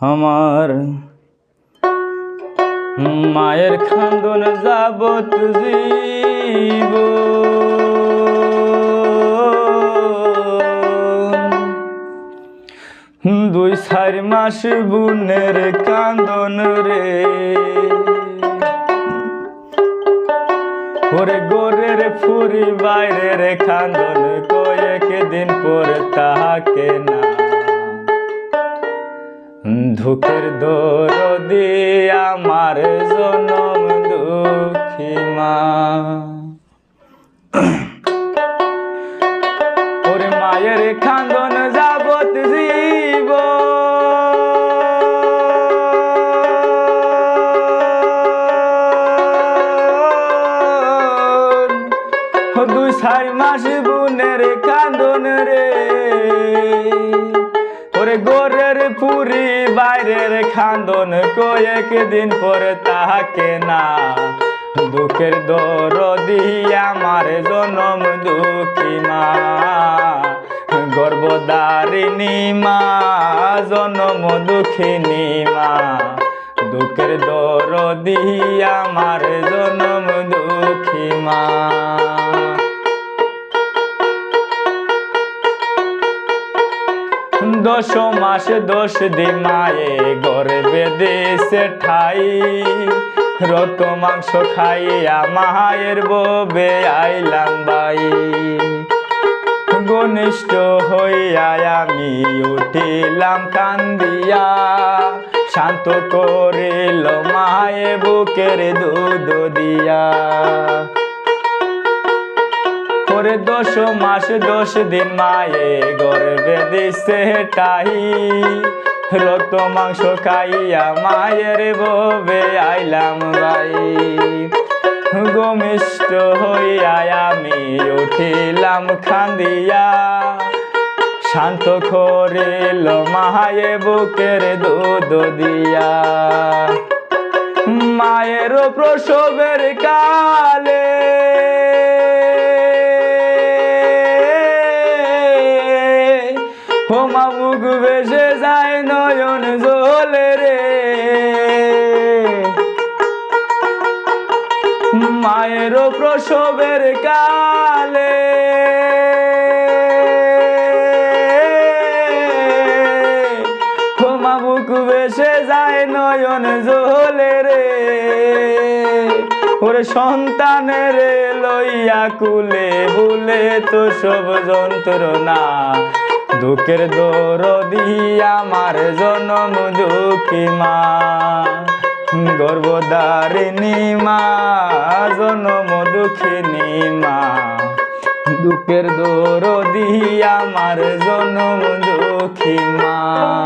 আমার। মায়ের খান্দন যাবত জীব। দুই চার মাস বুনের কান্দন রে। ওরে গোরের ফুরি বাইরের খান্দন কয়েক দিন পর তাহাকে না দুঃখের দরদি আমার জনম দুঃখী মা ওরে মায়ের খান্দন যাবত জীব। দুই চার মাস বুনের কান্দন রে। ওরে গোরের পুরি বাইরের খান্দন কয়েক দিন পরে তাহাকে না। দুঃখের দরদি আমার জনম দুঃখী মা। গর্বদারিণী মা, জনম দুঃখিনী মা। দুঃখের দরদি আমার জনম দুঃখী মা। দশ মাস দশ দিন মায়ে গর্বে দেশে ঠাই। রত মাংস খাইয়া মায়ের ববে আইলাম বাই। ঘনিষ্ঠ হইয়া আমি উঠিলাম কান্দিয়া, শান্ত করিল মায়ে বুকের দুধ দিয়া। করে দশ মাস, দশ দিন মায়ে গর্বে দিছে টাই রক্ত, মাংস খাইয়া মায়ের ববে আইলাম ভাই। গমিষ্ট হইয়া আমি উঠিলাম খান্দিয়া। শান্ত করিল মায়ে বুকের দুধ দিয়া। মায়ের প্রসবের কালে হোমা মুখ ভেসে যায় নয়ন জলে রে। মায়ের প্রসবের কালে হোমা মুখ ভেসে যায় নয়ন জলে রে। ওরে সন্তানের লইয়া কুলে ভুলে তো সব যন্ত্রণা। দুঃখের দরদি আমার জনম দুঃখী মা। গর্বদারিণী মা, জনম দুঃখিনী মা। দুঃখের দরদি আমার জনম দুঃখী মা।